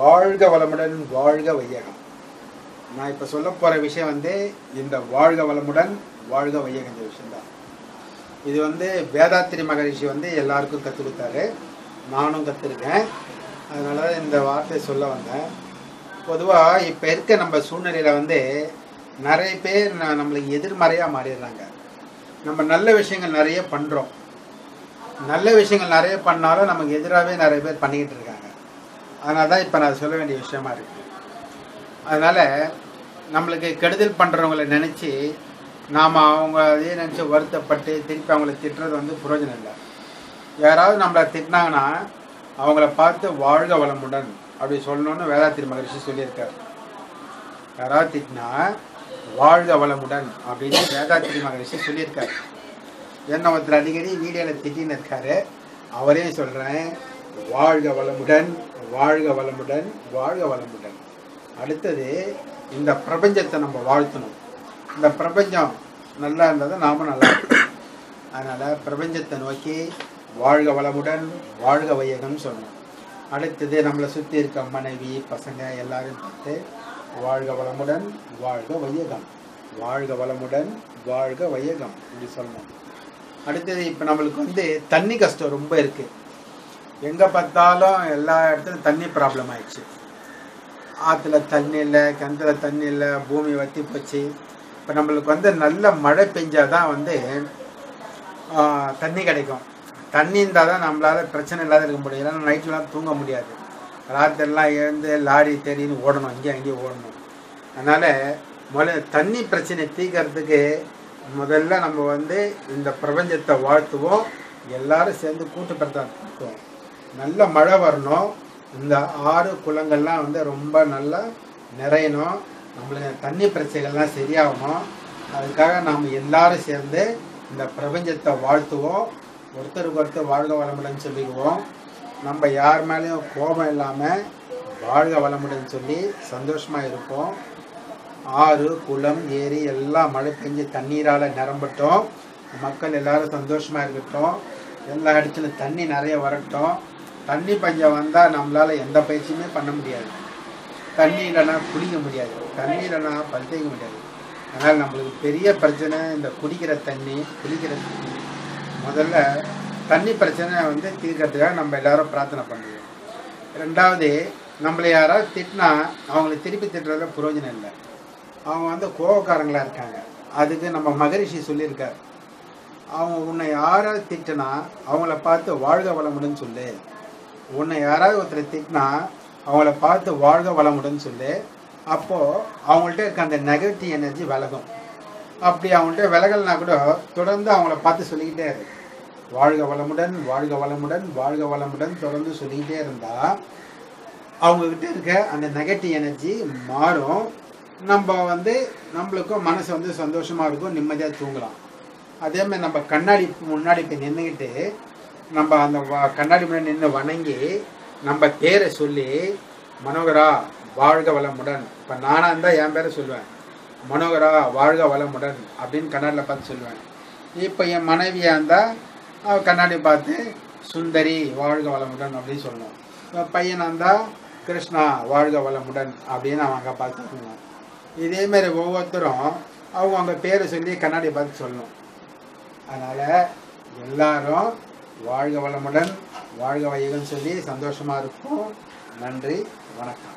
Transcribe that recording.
வாழ்க வளமுடன் வாழ்க வையகம். நான் இப்போ சொல்ல போகிற விஷயம் வந்து இந்த வாழ்க வளமுடன் வாழ்க வையகம் இந்த விஷயம்தான். இது வந்து வேதாத்திரி மகரிஷி வந்து எல்லாருக்கும் கற்றுக் கொடுத்தாரு நானும் கற்றுருக்கேன் அதனால தான் இந்த வார்த்தையை சொல்ல வந்தேன். பொதுவாக இப்போ இருக்க நம்ம சூழ்நிலையில் வந்து நிறைய பேர் நம்மளுக்கு எதிர்மறையாக மாறிடுறாங்க. நம்ம நல்ல விஷயங்கள் நிறைய பண்ணுறோம் நல்ல விஷயங்கள் நிறைய பண்ணாலும் நமக்கு எதிராகவே நிறைய பேர் பண்ணிக்கிட்டு இருக்காங்க. அதனால தான் இப்போ நான் சொல்ல வேண்டிய விஷயமா இருக்கு. அதனால் நம்மளுக்கு கெடுதல் பண்ணுறவங்கள நினச்சி நாம் அவங்க அதே நினச்சி வருத்தப்பட்டு திருப்பி அவங்கள திட்டுறது வந்து பிரயோஜனம் இல்லை. யாராவது நம்மளை திட்டினாங்கன்னா அவங்கள பார்த்து வாழ்க வளமுடன் அப்படி சொல்லணும்னு வேதாத்திரி மகரிஷி சொல்லியிருக்கார். யாராவது திட்டினா வாழ்க வளமுடன் அப்படின்னு வேதாத்திரி மகரிஷி சொல்லியிருக்காரு. என்ன ஒருத்தர் அடிக்கடி வீடியோவில் திட்டின்னு இருக்காரு. அவரே சொல்கிறேன் வாழ்க வளமுடன். வாழ்க வளமுடன் வாழ்க வளமுடன். அடுத்தது இந்த பிரபஞ்சத்தை நம்ம வாழ்த்தணும். இந்த பிரபஞ்சம் நல்லா இருந்தால் தான் நாம நல்லா இருக்கணும். அதனால் பிரபஞ்சத்தை நோக்கி வாழ்க வளமுடன் வாழ்க வையகம்னு சொல்லணும். அடுத்தது நம்மளை சுற்றி இருக்க மனைவி பசங்க எல்லாரும் பார்த்து வாழ்க வளமுடன் வாழ்க வையகம். வாழ்க வளமுடன் வாழ்க வையகம் இப்படி சொல்லணும். அடுத்தது இப்போ நம்மளுக்கு வந்து தண்ணி கஷ்டம் ரொம்ப இருக்குது எங்கே பார்த்தாலும் எல்லா இடத்துலையும் தண்ணி ப்ராப்ளம் ஆயிடுச்சு. ஆற்றுல தண்ணி இல்லை கிணத்துல தண்ணி இல்லை பூமி வத்தி போச்சு. இப்போ நம்மளுக்கு வந்து நல்ல மழை பெஞ்சால் தான் வந்து தண்ணி கிடைக்கும். தண்ணி இருந்தால் தான் நம்மளால் பிரச்சனை இல்லாத இருக்க முடியும். இல்லைன்னா நைட்லாம் தூங்க முடியாது. ராத்திரிலாம் எழுந்து லாரி தேடின்னு ஓடணும். அங்கேயும் அங்கேயும் ஓடணும். அதனால் முதல்ல தண்ணி பிரச்சனை தீக்கிறதுக்கு முதல்ல நம்ம வந்து இந்த பிரபஞ்சத்தை வாழ்த்துவோம். எல்லாரும் சேர்ந்து கூட்டு நடத்துவோம் நல்ல மழை வரணும். இந்த ஆறு குளங்கள்லாம் வந்து ரொம்ப நல்லா நிறையணும். நம்மளுக்கு தண்ணி பிரச்சனைகள்லாம் சரியாகணும் அதுக்காக நாம் எல்லாரும் சேர்ந்து இந்த பிரபஞ்சத்தை வாழ்த்துவோம். ஒருத்தருக்கு ஒருத்தர் வாழ்க வளமுடன் சொல்லிக்குவோம் நம்ம யார் மேலேயும் கோபம் இல்லாமல் வாழ்க வளமுடன் சொல்லி சந்தோஷமாக இருப்போம். ஆறு குளம் ஏரி எல்லாம் மழை பெஞ்சு தண்ணீரால் நிரம்பட்டும். மக்கள் எல்லாரும் சந்தோஷமாக இருக்கட்டும். எல்லா இடத்துலையும் தண்ணி நிறைய வரட்டும். தண்ணி பஞ்சம் வந்தால் நம்மளால் எந்த பயிற்சியுமே பண்ண முடியாது. தண்ணி இல்லைன்னா குடிக்க முடியாது. தண்ணி இல்லைன்னா பல் தேய்க்க முடியாது. அதனால் நம்மளுக்கு பெரிய பிரச்சனை இந்த குடிக்கிற தண்ணி குடிக்கிற தண்ணி. முதல்ல தண்ணி பிரச்சனை வந்து தீர்க்கறதுக்காக நம்ம எல்லாரும் பிரார்த்தனை பண்ணுவோம். ரெண்டாவது நம்மளை யாராவது திட்டினா அவங்கள திருப்பி திட்டுறதுல புரோஜனம் இல்லை. அவங்க வந்து கோபக்காரங்களாக இருக்காங்க. அதுக்கு நம்ம மகரிஷி சொல்லியிருக்காரு. அவங்க உன்னை யாராவது திட்டினா அவங்கள பார்த்து வாழ்க வளமுடன் சொல்லு. உன்னை யாராவது ஒருத்தரை திட்டினா அவங்கள பார்த்து வாழ்க வளமுடன் சொல்லு. அப்போது அவங்கள்ட்ட இருக்க அந்த நெகட்டிவ் எனர்ஜி விலகும். அப்படி அவங்கள்ட்ட விலகல்னா கூட தொடர்ந்து அவங்கள பார்த்து சொல்லிக்கிட்டே இரு. வாழ்க வளமுடன் வாழ்க வளமுடன் வாழ்க வளமுடன் தொடர்ந்து சொல்லிக்கிட்டே இருந்தால் அவங்கக்கிட்ட இருக்க அந்த நெகட்டிவ் எனர்ஜி மாறும். நம்ம வந்து நம்மளுக்கும் மனசு வந்து சந்தோஷமாக இருக்கும் நிம்மதியாக தூங்கலாம். அதே மாதிரி நம்ம கண்ணாடி முன்னாடி போய் நின்றுக்கிட்டு நம்ம அந்த கண்ணாடி முன்னாடி நின்று வணங்கி நம்ம பேரை சொல்லி மனோகரா வாழ்க வளமுடன். இப்போ நானாக இருந்தால் என் பேரை சொல்லுவேன். மனோகரா வாழ்க வளமுடன் அப்படின்னு கண்ணாடியில் பார்த்து சொல்லுவேன். இப்போ என் மனைவியாக இருந்தால் கண்ணாடி பார்த்து சுந்தரி வாழ்க வளமுடன் அப்படின்னு சொல்லணும் இப்போ பையனாக இருந்தால் கிருஷ்ணா வாழ்க வளமுடன் அப்படின்னு அவங்க பார்த்து சொல்லுவான் இதேமாரி ஒவ்வொருத்தரும் அவங்க அவங்க பேரை சொல்லி கண்ணாடி பார்த்து சொல்லணும் அதனால் எல்லாரும் வாழ்க வளமுடன் வாழ்க வையகம் சொல்லி சந்தோஷமாக இருக்கும் நன்றி வணக்கம்.